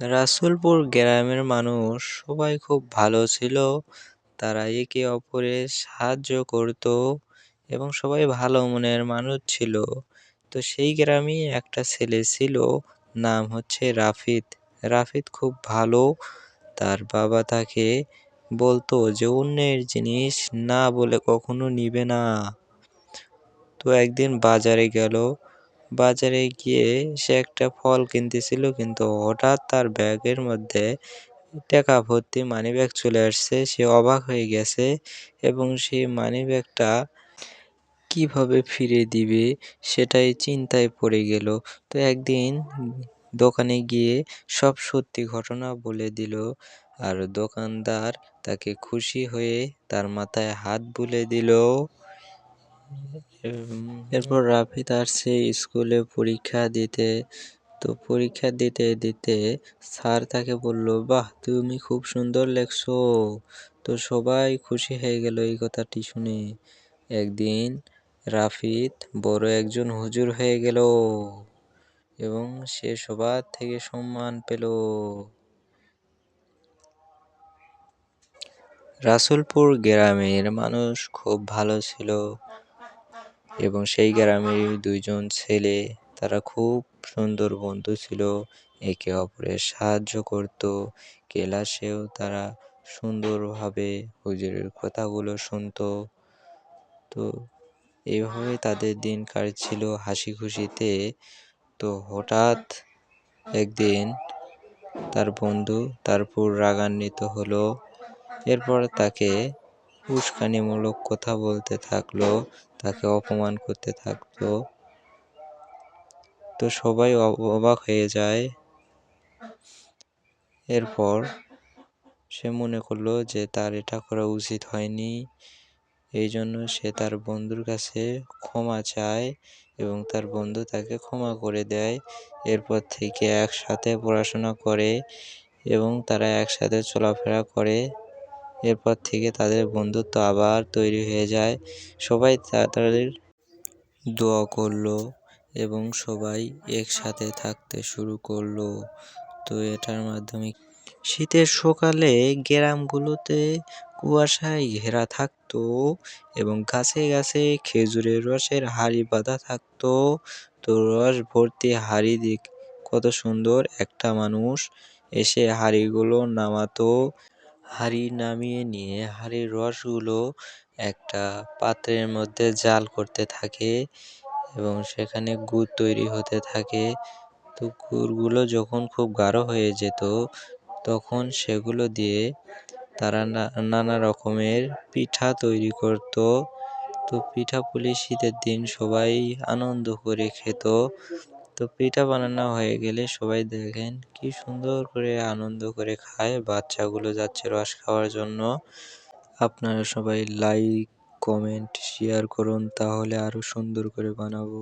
রাসুলপুর গ্রামের মানুষ সবাই খুব ভালো ছিল। তারা একে অপরের সাহায্য করত এবং সবাই ভালো মনের মানুষ ছিল। তো সেই গ্রামেই একটা ছেলে ছিল, নাম হচ্ছে রাফিদ রাফিদ খুব ভালো। তার বাবা তাকে বলতো যে, অন্যের জিনিস না বলে কখনো নিবে না। তো একদিন বাজারে গেল। বাজারে গিয়ে সে একটা ফল কিনতেছিল, কিন্তু হঠাৎ তার ব্যাগের মধ্যে টাকা ভর্তি মানি ব্যাগ চলে আসছে। সে অবাক হয়ে গেছে এবং সেই মানি ব্যাগটা কীভাবে ফিরে দিবে সেটাই চিন্তায় পড়ে গেল। তো একদিন দোকানে গিয়ে সব সত্যি ঘটনা বলে দিল আর দোকানদার তাকে খুশি হয়ে তার মাথায় হাত বুলে দিল। এরপর রাফি তার সেই স্কুলে পরীক্ষা দিতে, তো পরীক্ষা দিতে দিতে স্যার তাকে বলল, বাহ, তুমি খুব সুন্দর লেখছো। তো সবাই খুশি হয়ে গেল এই কথাটি শুনে। একদিন রাফিদ বড় একজন হুজুর হয়ে গেল এবং সে সবার থেকে সম্মান পেল। রাসুলপুর গ্রামের মানুষ খুব ভালো ছিল। এবং সেই গ্রামের দুইজন ছেলে, তারা খুব সুন্দর বন্ধু ছিল। একে অপরের সাহায্য করত। ক্লাসেও তারা সুন্দরভাবে হুজুরের কথাগুলো শুনতো। তো এইভাবে তাদের দিন কাটছিল হাসি খুশিতে তো হঠাৎ একদিন তার বন্ধু তার উপর রাগান্বিত হলো। এরপর তাকে উস্কানিমূলক কথা বলতে থাকল, তাকে অপমান করতে থাকতো। তো সবাই অবাক হয়ে যায়। এরপর সে মনে করল যে তার এটা করা উচিত হয়নি। এই জন্য সে তার বন্ধুর কাছে ক্ষমা চায় এবং তার বন্ধু তাকে ক্ষমা করে দেয়। এরপর থেকে একসাথে পড়াশোনা করে এবং তারা একসাথে চলাফেরা করে। এরপর থেকে তাদের বন্ধুত্ব আবার তৈরি হয়ে যায়। সবাই তাদের দোয়া করল এবং সবাই একসাথে থাকতে শুরু করল। তো এটার মাধ্যমে শীতের সকালে গ্রামগুলোতে কুয়াশায় ঘেরা থাকতো এবং গাছে গাছে খেজুরের রসের হাড়ি বাঁধা থাকতো। তো রস ভর্তি হাড়ি দিক কত সুন্দর একটা মানুষ এসে হাড়িগুলো নামাতো। হাড়ি নামিয়ে নিয়ে হাড়ির রসগুলো একটা পাত্রের মধ্যে জাল করতে থাকে এবং সেখানে গুড় তৈরি হতে থাকে। তো গুড়গুলো যখন খুব গাঢ় হয়ে যেত, তখন সেগুলো দিয়ে তারা নানা রকমের পিঠা তৈরি করত। তো পিঠা পুলি শীতের দিন সবাই আনন্দ করে খেত। তো পিঠা বানানো হয়ে গেলে সবাই দেখেন কি সুন্দর করে আনন্দ করে খায়। বাচ্চাগুলো যাচ্ছে রস খাওয়ার জন্য। আপনারা সবাই লাইক কমেন্ট শেয়ার করুন, তাহলে আরও সুন্দর করে বানাবো।